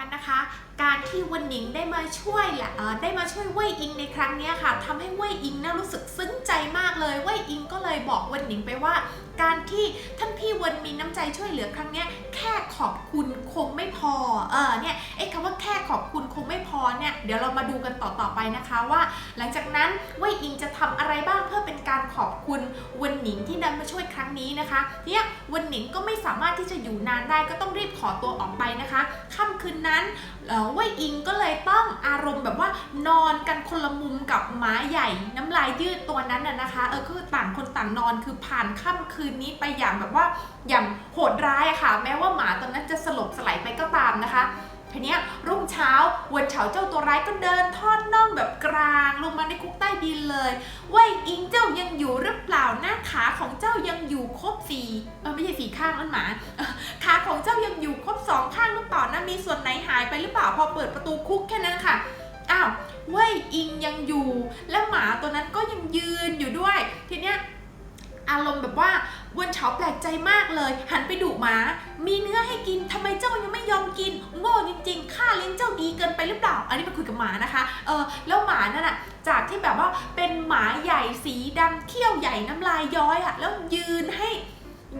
กันนะคะ การที่วันหนิงได้มาช่วยแหละได้มาช่วยเว่ยอิงในครั้งนี้ค่ะทำให้เว่ยอิงน่ารู้สึกซึ้งใจมากเลยเว่ยอิงก็เลยบอกวันหนิงไปว่าการที่ท่านพี่วันมีน้ำใจช่วยเหลือครั้งเนี้ยแค่ขอบคุณคงไม่พอ เออเนี่ยไอ้คำว่าแค่ขอบคุณคงไม่พอเนี่ยเดี๋ยวเรามาดูกันต่อๆไปนะคะว่า หลังจากนั้นว่ยอิงจะทำอะไรบ้างเพื่อเป็นการขอบคุณวันหนิงที่นั้นมาช่วยครั้งนี้นะคะเนี่ยวันหนิงก็ไม่สามารถที่จะอยู่นานได้ก็ต้องรีบขอตัวออกไปนะคะค่ำคืนนั้นว่ยอิงก็เลยต้องอารมณ์แบบว่านอนกันคนละมุมกับหมาใหญ่น้ำลายยืดตัวนั้นน่ะนะคะเออคือต่างคนต่างนอนคือผ่านค่ำคืนนี้ไปอย่างแบบว่าอย่างโหดร้ายอะค่ะ แม้ว่าหมาตัวนั้นจะสลบสลายไปก็ตามนะคะทีนี้รุ่งเช้าเวนเฉาเจ้าตัวร้ายก็เดินทอดน่องแบบกลางลงมาในคุกใต้ดินเลยว่ยอิงเจ้ายังอยู่หรือเปล่าหน้าขาของเจ้ายังอยู่ครบสี่เออไม่ใช่สี่ข้างนั่นหมาขาของเจ้ายังอยู่ครบสองข้างหรือเปล่านะมีส่วนไหนหายไปหรือเปล่าพอเปิดประตูคุกแค่นั้นค่ะอ้าวเว่ยอิงยังอยู่ และหมาตัวนั้นก็ยังยืนอยู่ด้วย ทีเนี้ย อารมณ์แบบว่าเวนเฉาแปลกใจมากเลย หันไปดุหมา มีเนื้อให้กินทำไมเจ้ายังไม่ยอมกิน โง่จริงๆข้าเลี้ยงเจ้าดีเกินไปหรือเปล่า อันนี้มาคุยกับหมานะคะ เออแล้วหมานั่นอะจากที่แบบว่าเป็นหมาใหญ่สีดำเขี้ยวใหญ่น้ำลายย้อยอะแล้วยืนให้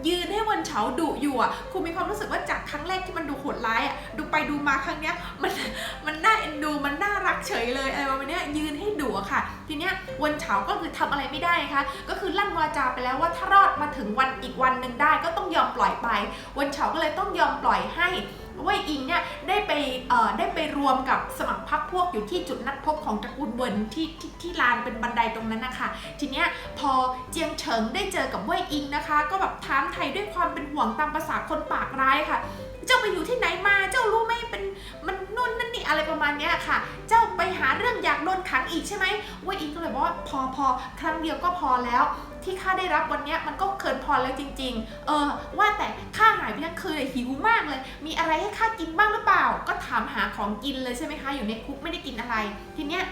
ยืนให้วันเฉาดุอยู่อะครูมีความรู้สึกว่าจากครั้งแรกที่มันดูโหดร้ายอะดูไปดูมาครั้งเนี้ยมันมันน่าเอ็นดูมันน่ารักเฉยเลยอะไรประมาณเนี้ยยืนให้ดุอะค่ะ ทีเนี้ยวันเฉาก็คือทำอะไรไม่ได้คะก็คือลั่นวาจาไปแล้วว่าถ้ารอดมาถึงวันอีกวันหนึ่งได้ก็ต้องยอมปล่อยไป วันเฉาก็เลยต้องยอมปล่อยให้ เว่ยอิงเนี่ยได้ไปได้ไปรวมกับสมัครพรรคพวกอยู่ที่จุดนัดพบของตระกูลเวินที่ที่ที่ลานเป็นบันไดตรงนั้นนะคะทีเนี้ยพอเจียงเฉิงได้เจอกับเว่ยอิงนะคะ ก็แบบถามไทยด้วยความเป็นห่วงตามภาษาคนปากร้ายค่ะ เจ้าไปอยู่ที่ไหนมาเจ้ารู้ไหมเป็นมันนู่นนั่นนี่อะไรประมาณเนี้ยค่ะเจ้า ไปหาเรื่องอยากโดนขังอีกใช่ไหมเว่ยอิงก็เลยบอกว่าพอพอครั้งเดียวก็พอแล้ว ที่ข้าได้รับวันนี้มันก็เกินพอแล้วจริง ๆ เออ ว่าแต่ข้าหายไปทั้งคืนเลยหิวมากเลย มีอะไรให้ข้ากินบ้างหรือเปล่า ก็ถามหาของกินเลยใช่ไหมคะ อยู่ในคุกไม่ได้กินอะไร ทีเนี้ย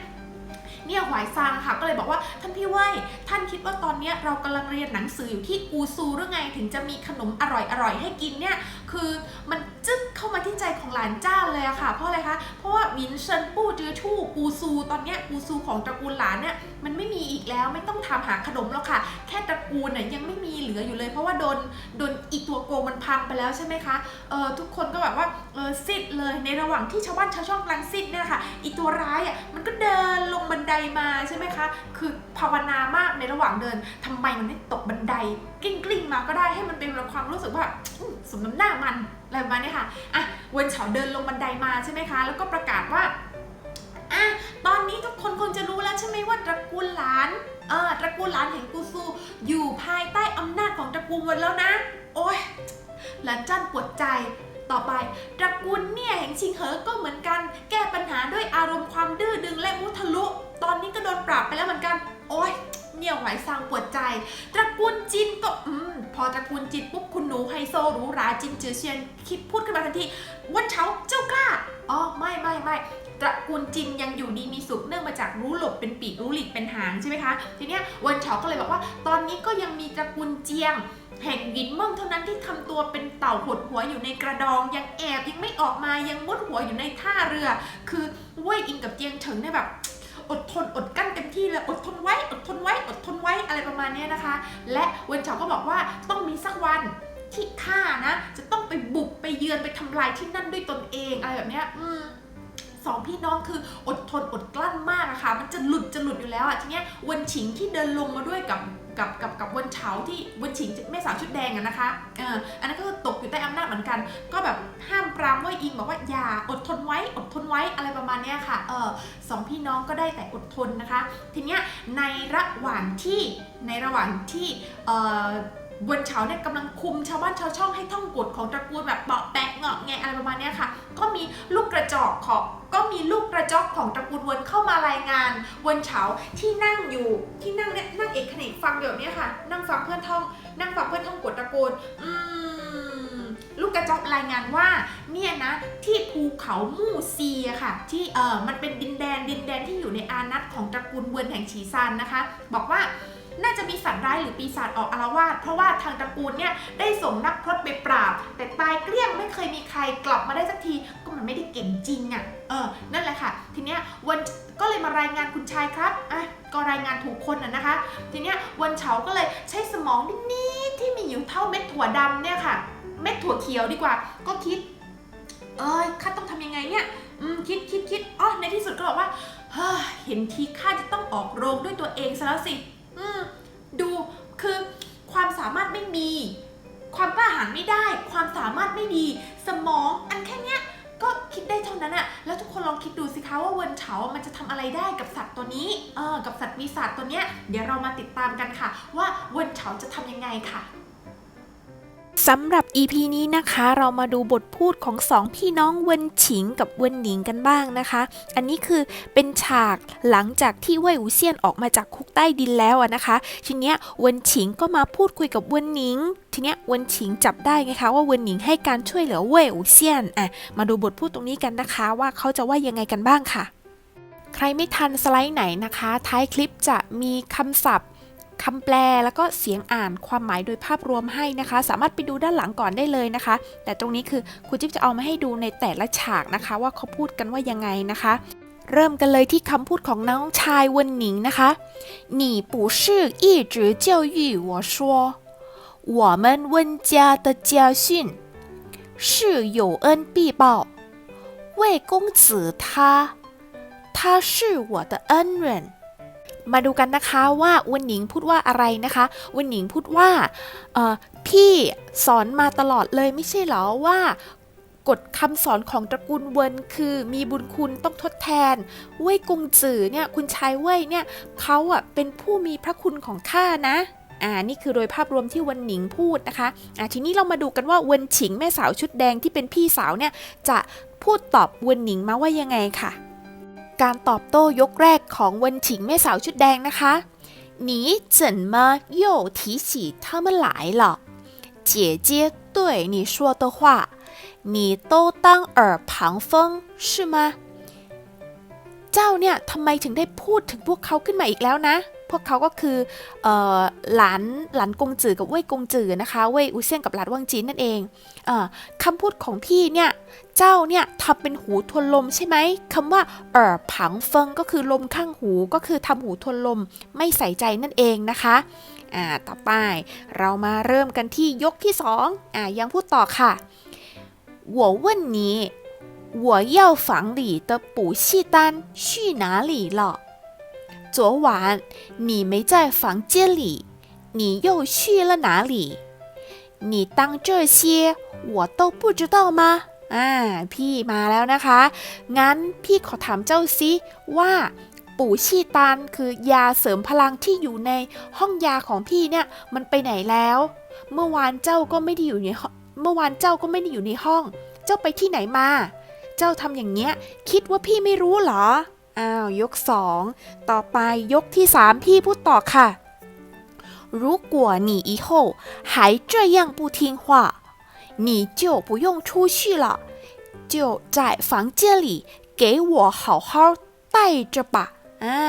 เนี่ยหวายซางค่ะก็เลยบอกว่าท่านพี่เว่ยท่านคิดว่าตอนนี้เรากำลังเรียนหนังสืออยู่ที่กูซูหรือไงถึงจะมีขนมอร่อยๆให้กินเนี่ย คือมันจึ๊ก เข้ามาที่ใจของหลานจ้าเลยอะค่ะ เพราะอะไรคะ เพราะว่าหมินเซินปู้จือชู่กูซู ตอนเนี้ยกูซูของตระกูลหลานเนี่ยมันไม่มีอีกแล้วไม่ต้องทำหาขนมแล้วค่ะ แค่ตระกูลเนี่ยยังไม่มีเหลืออยู่เลย เพราะว่าโดนโดนอีตัวโกงมันพังไปแล้วใช่ไหมคะเออทุกคนก็แบบว่าเออซิดเลยในระหว่างที่ชาวบ้านชาวช่องกำลังซิดเนี่ยค่ะอีตัวร้ายอะมันก็เดินลงบันไดมาใช่ไหมคะ คือภาวนามากในระหว่างเดินทำไมมันไม่ตกบันไดกลิ้งกลิ้งๆมาก็ได้ให้มันเป็นความรู้สึกว่าสมน้ำหน้ามัน อะไรประมาณนี้ค่ะอะเวนเฉาเดินลงบันไดมาใช่ไหมคะ แล้วก็ประกาศว่าอะตอนนี้ทุกคนคงจะรู้แล้วใช่ไหมว่าตระกูลหลานเออตระกูลหลานแห่งกูซูอยู่ภายใต้อำนาจของตระกูลวนแล้วนะ โอ้ยหลานจ้านปวดใจต่อไปตระกูลเนี่ยแห่งชิงเหอก็เหมือนกัน แก้ปัญหาด้วยอารมณ์ความดื้อดึงและมุทะลุ ตอนนี้ก็โดนปราบไปแล้วเหมือนกัน โอ้ย เนี่ยหวายซางปวดใจ ตระกูลจินก็อืมพอตระกูลจินปุ๊บคุณหนูไฮโซหรูหราจินจือเชียนคิดพูดขึ้นมาทันทีวันเช้าเจ้ากล้าอ๋อไม่ไม่ไม่ตระกูลจินยังอยู่ดีมีสุขเนื่องมาจากรู้หลบเป็นปีกรู้หลีกเป็นหางใช่ไหมคะทีเนี้ยวันเฉาก็เลยบอกว่า ตอนนี้ก็ยังมีตระกูลเจียง แห่งหวินเมืองเท่านั้นที่ทำตัวเป็นเต่าหดหัวอยู่ในกระดอง ยังแอบยังไม่ออกมายังมุดหัวอยู่ในท่าเรือ คือเว่ยอิงกับเจียงเฉิงเนี่ยแบบ อดทนอดกั้นเต็มที่เลยอดทนไว้ อดทนไว้ อดทนไว้อะไรประมาณนี้นะคะ และเวนเฉาก็บอกว่าต้องมีสักวันที่ข้านะ จะต้องไปบุกไปเยือนไปทำลายที่นั่นด้วยตนเองอะไรแบบเนี้ยอืม สองพี่น้องคืออดทนอดกลั้นมากอะค่ะ มันจะหลุดจะหลุดอยู่แล้วอะทีเนี้ยวันฉิงที่เดินลงมาด้วยกับกับกับกับวันเฉาที่วันฉิงแม่สาวชุดแดงอะนะคะเอออันนั้นก็ตกอยู่ใต้อำนาจเหมือนกัน ก็แบบห้ามปรามว่าอิงบอกว่าอย่าอดทนไว้อดทนไว้อะไรประมาณเนี้ยค่ะเออสองพี่น้องก็ได้แต่อดทนนะคะ ทีเนี้ยในระหว่างที่ในระหว่างที่เอ่อ เวนเฉาเนี่ยกำลังคุมชาวบ้านชาวช่องให้ท่องกฎของตระกูลแบบเปาะแปะเงาะแงอะไรประมาณเนี้ยค่ะ ก็มีลูกกระจอกของก็มีลูกกระจอกของตระกูลเวนเข้ามารายงานวนเฉาที่นั่งอยู่ที่นั่งเนี่ยนั่งเอกเนกฟังเดี๋ยวเนี้ค่ะ นั่งฟังเพื่อนท่อง นั่งฟังเพื่อนท่องกฎตระกูลอืมลูกกระจอกรายงานว่าเนี่ยนะที่ภูเขามู่ซีอะค่ะ ที่เออมันเป็นดินแดนดินแดนที่อยู่ในอานัตของตระกูลเวนแห่งฉีซานนะคะ บอกว่า น่าจะมีสัตว์ร้ายหรือปีศาจออกอาละวาดเพราะว่าทางตระกูลเนี่ยได้ส่งนักพรตไปปราบ แต่ตายเกลี้ยงไม่เคยมีใครกลับมาได้สักที ก็มันไม่ได้เก่งจริงอะ่ะเออนั่นแหละค่ะ ทีเนี้ยวันก็เลยมารายงานคุณชายครับอะก็รายงานถูกคนอะนะคะ ทีเนี้ยวันเฉาก็เลยใช้สมองนิดๆที่มีอยู่เท่าเม็ดถั่วดำเนี่ยค่ะ เม็ดถั่วเขียวดีกว่า ก็คิดเอ้ยข้าต้องทำยังไงเนี่ยอืมคิดคิดคิดอ๋อในที่สุดก็บอกว่าเฮ้ยเห็นทีข้าจะต้องออกโรงด้วยตัวเองซะแล้วสิ อืมดูคือความสามารถไม่มี ความกล้าหาญไม่ได้ ความสามารถไม่ดี สมองอันแค่เนี้ยก็คิดได้เท่านั้นอะแล้วทุกคนลองคิดดูสิคะว่าเวินเฉามันจะทำอะไรได้กับสัตว์ตัวนี้ เออ กับสัตว์มีสัตว์ตัวเนี้ย เดี๋ยวเรามาติดตามกันค่ะ ว่าเวินเฉาจะทำยังไงค่ะ สำหรับ EP นี้นะคะ เรามาดูบทพูดของสองพี่น้องเวินฉิงกับเวินหนิงกันบ้างนะคะ อันนี้คือเป็นฉากหลังจากที่เว่ยอูเซียนออกมาจากคุกใต้ดินแล้วนะคะ ทีเนี้ยเวินฉิงก็มาพูดคุยกับเวินหนิง ทีเนี้ยเวินฉิงจับได้ไงคะว่าเวินหนิงให้การช่วยเหลือเว่ยอูเซียนอะมาดูบทพูดตรงนี้กันนะคะ ว่าเขาจะว่ายังไงกันบ้างค่ะ ใครไม่ทันสไลด์ไหนนะคะ ท้ายคลิปจะมีคำศัพท์ คำแปลแล้วก็เสียงอ่านความหมายโดยภาพรวมให้นะคะ สามารถไปดูด้านหลังก่อนได้เลยนะคะ แต่ตรงนี้คือครูจิ๊บจะเอามาให้ดูในแต่ละฉากนะคะ ว่าเขาพูดกันว่ายังไงนะคะ เริ่มกันเลยที่คำพูดของน้องชายเวนหนิงนะคะ你不是一直教育我说我们温家的家训是有恩必报魏公子他他是我的恩人 มาดูกันนะคะว่าวันหนิงพูดว่าอะไรนะคะวันหนิงพูดว่าพี่สอนมาตลอดเลยไม่ใช่เหรอว่ากฎคำสอนของตระกูลเวินคือมีบุญคุณต้องทดแทน เว่ยกงจือเนี่ยคุณชายเว่ยเนี่ยเขาอะเป็นผู้มีพระคุณของข้านะอ่านี่คือโดยภาพรวมที่วันหนิงพูดนะคะอ่าทีนี้เรามาดูกันว่าเวินฉิงแม่สาวชุดแดงที่เป็นพี่สาวเนี่ยจะพูดตอบเวินหนิงมาว่ายังไงค่ะ การตอบโต้ยกแรกของเวนฉิงแม่สาวชุดแดงนะคะ你怎么又提起他们来了姐姐对你说的话你都当耳旁风是吗เจ้าเนี่ยทำไมถึงได้พูดถึงพวกเขาขึ้นมาอีกแล้วนะ พวกเขาก็คือเออหลานหลานกงจือกับเว่ยกงจือนะคะ เว่ยอูเซียนกับหลานวังจีนนั่นเองเออคำพูดของพี่เนี่ย เจ้าเนี่ยทำเป็นหูทวนลมใช่ไหมคำว่าเอ่อผังเฟิงก็คือลมข้างหูก็คือทำหูทวนลมไม่ใส่ใจนั่นเองนะคะอ่าต่อไปเรามาเริ่มกันที่ยกที่สองอ่ายังพูดต่อค่ะ我问你我药房里的补气丹去哪里了 昨晚你没在房间里你又去了哪里你当这些我都不知道吗อ่าพี่มาแล้วนะคะ งั้นพี่ขอถามเจ้าซิว่า ปู่ชีตานคือยาเสริมพลังที่อยู่ในห้องยาของพี่เนี่ยมันไปไหนแล้ว เมื่อวานเจ้าก็ไม่ได้อยู่ในห้องเมื่อวานเจ้าก็ไม่ได้อยู่ในห้อง เจ้าไปที่ไหนมา เจ้าทำอย่างเงี้ย คิดว่าพี่ไม่รู้เหรอ อ้าว ยกสองต่อไปยกที่สามพี่พูดต่อค่ะ如果你以后还这样不听话你就不用出去了，就在房间里给我好好待着吧。 อ่า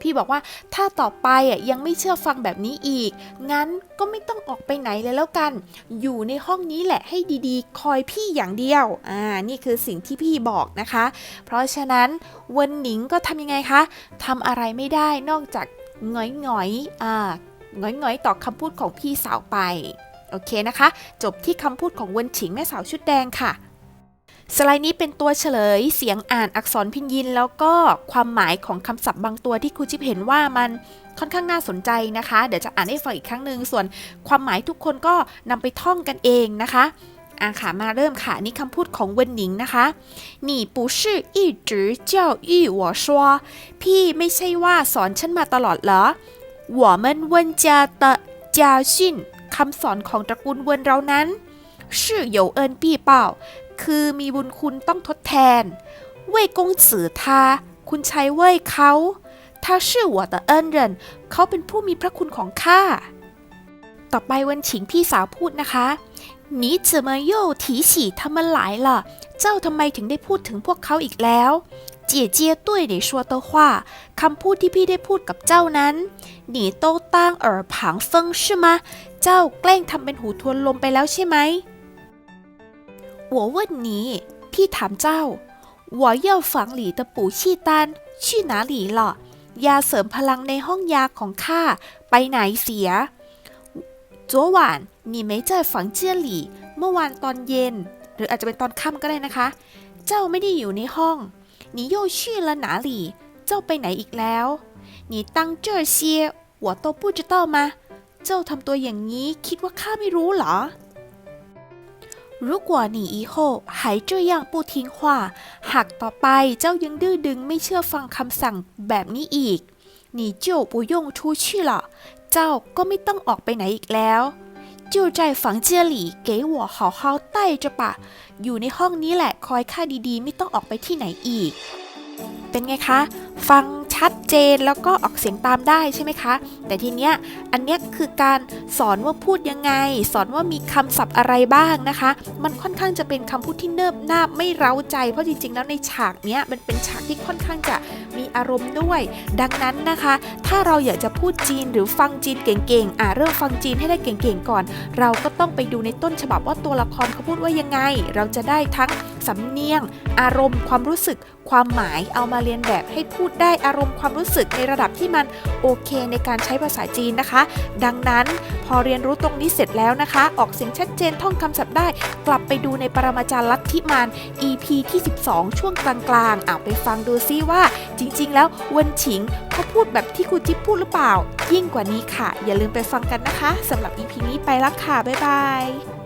พี่บอกว่าถ้าต่อไปอะยังไม่เชื่อฟังแบบนี้อีก งั้นก็ไม่ต้องออกไปไหนเลยแล้วกัน อยู่ในห้องนี้แหละให้ดีๆ คอยพี่อย่างเดียวอ่านี่คือสิ่งที่พี่บอกนะคะ เพราะฉะนั้นเวนหนิงก็ทำยังไงคะทำอะไรไม่ได้นอกจากหงอยๆอ่าหงอยๆต่อคำพูดของพี่สาวไป โอเคนะคะ จบที่คำพูดของเวนฉิงแม่สาวชุดแดงค่ะ สไลด์นี้เป็นตัวเฉลยเสียงอ่านอักษรพินยิน แล้วก็ความหมายของคำศัพท์บางตัวที่ครูจิ๊บเห็นว่ามันค่อนข้างน่าสนใจนะคะ เดี๋ยวจะอ่านให้ฟังอีกครั้งหนึ่งส่วนความหมายทุกคนก็นำไปท่องกันเองนะคะอ่าค่ะมาเริ่มค่ะนี่คำพูดของเวนหนิงนะคะ你不是一直教育我说พี่ไม่ใช่ว่าสอนฉันมาตลอดเหรอ我们温家的家训คำสอนของตระกูลเวินเรานั้น是有恩必报 คือมีบุญคุณต้องทดแทน เว่ยกงสือทาคุณใช้เว่ยเขาถ้าชื่อหัวตะเอินเรนเขาเป็นผู้มีพระคุณของข้า ต่อไปวันฉิงพี่สาวพูดนะคะหนีเจมาโยถีฉีทำมหลายล่ะ เจ้าทำไมถึงได้พูดถึงพวกเขาอีกแล้วเจี๋ยเจียตุ้ยเดชัวเตอขวาคำพูดที่พี่ได้พูดกับเจ้านั้น หนีโต้ตั้งเอ๋อผางเฟิงใช่ไหมเจ้าแกล้งทำเป็นหูทวนลมไปแล้วใช่ไหม 我问你， พี่ถามเจ้า我要房里的补气丹去哪里了ยาเสริมพลังในห้องยาของข้าไปไหนเสีย昨晚你没在房间里เมื่อวานตอนเย็น หรืออาจจะเป็นตอนค่ำก็ได้นะคะ เจ้าไม่ได้อยู่ในห้อง你又去了哪里เจ้าไปไหนอีกแล้ว你当这些我都不知道吗เจ้าทำตัวอย่างนี้คิดว่าข้าไม่รู้เหรอ 如果你以后还这样不听话หากต่อไปเจ้ายังดื้อดึงไม่เชื่อฟังคำสั่งแบบนี้อีก你就不用出去了เจ้าก็ไม่ต้องออกไปไหนอีกแล้ว就在房间里给我好好待着吧อยู่ในห้องนี้แหละคอยข้าดีๆ ไม่ต้องออกไปที่ไหนอีก เป็นไงคะ ฟัง ชัดเจนแล้วก็ออกเสียงตามได้ใช่ไหมคะ แต่ทีเนี้ยอันเนี้ยคือการสอนว่าพูดยังไง สอนว่ามีคำศัพท์อะไรบ้างนะคะ มันค่อนข้างจะเป็นคำพูดที่เนิบนาบไม่เร้าใจ เพราะจริงๆ แล้วในฉากเนี้ยมันเป็นฉากที่ค่อนข้างจะมีอารมณ์ด้วย ดังนั้นนะคะ ถ้าเราอยากจะพูดจีนหรือฟังจีนเก่งๆ อะเริ่มฟังจีนให้ได้เก่งๆก่อน เราก็ต้องไปดูในต้นฉบับว่าตัวละครเขาพูดว่ายังไง เราจะได้ทั้ง สำเนียง อารมณ์ความรู้สึก ความหมายเอามาเรียนแบบให้พูดได้อารมณ์ความรู้สึกในระดับที่มันโอเคในการใช้ภาษาจีนนะคะ ดังนั้นพอเรียนรู้ตรงนี้เสร็จแล้วนะคะ ออกเสียงชัดเจนท่องคำศัพท์ได้ กลับไปดูในปรมาจารย์ลัทธิมาน EP ที่ 12 ช่วงกลางๆอะไปฟังดูซิว่า จริง ๆ แล้วเวนฉิงเขาพูดแบบที่ครูจิ๊บพูดหรือเปล่า ยิ่งกว่านี้ค่ะ อย่าลืมไปฟังกันนะคะสำหรับ EP นี้ไปละค่ะบ๊ายบาย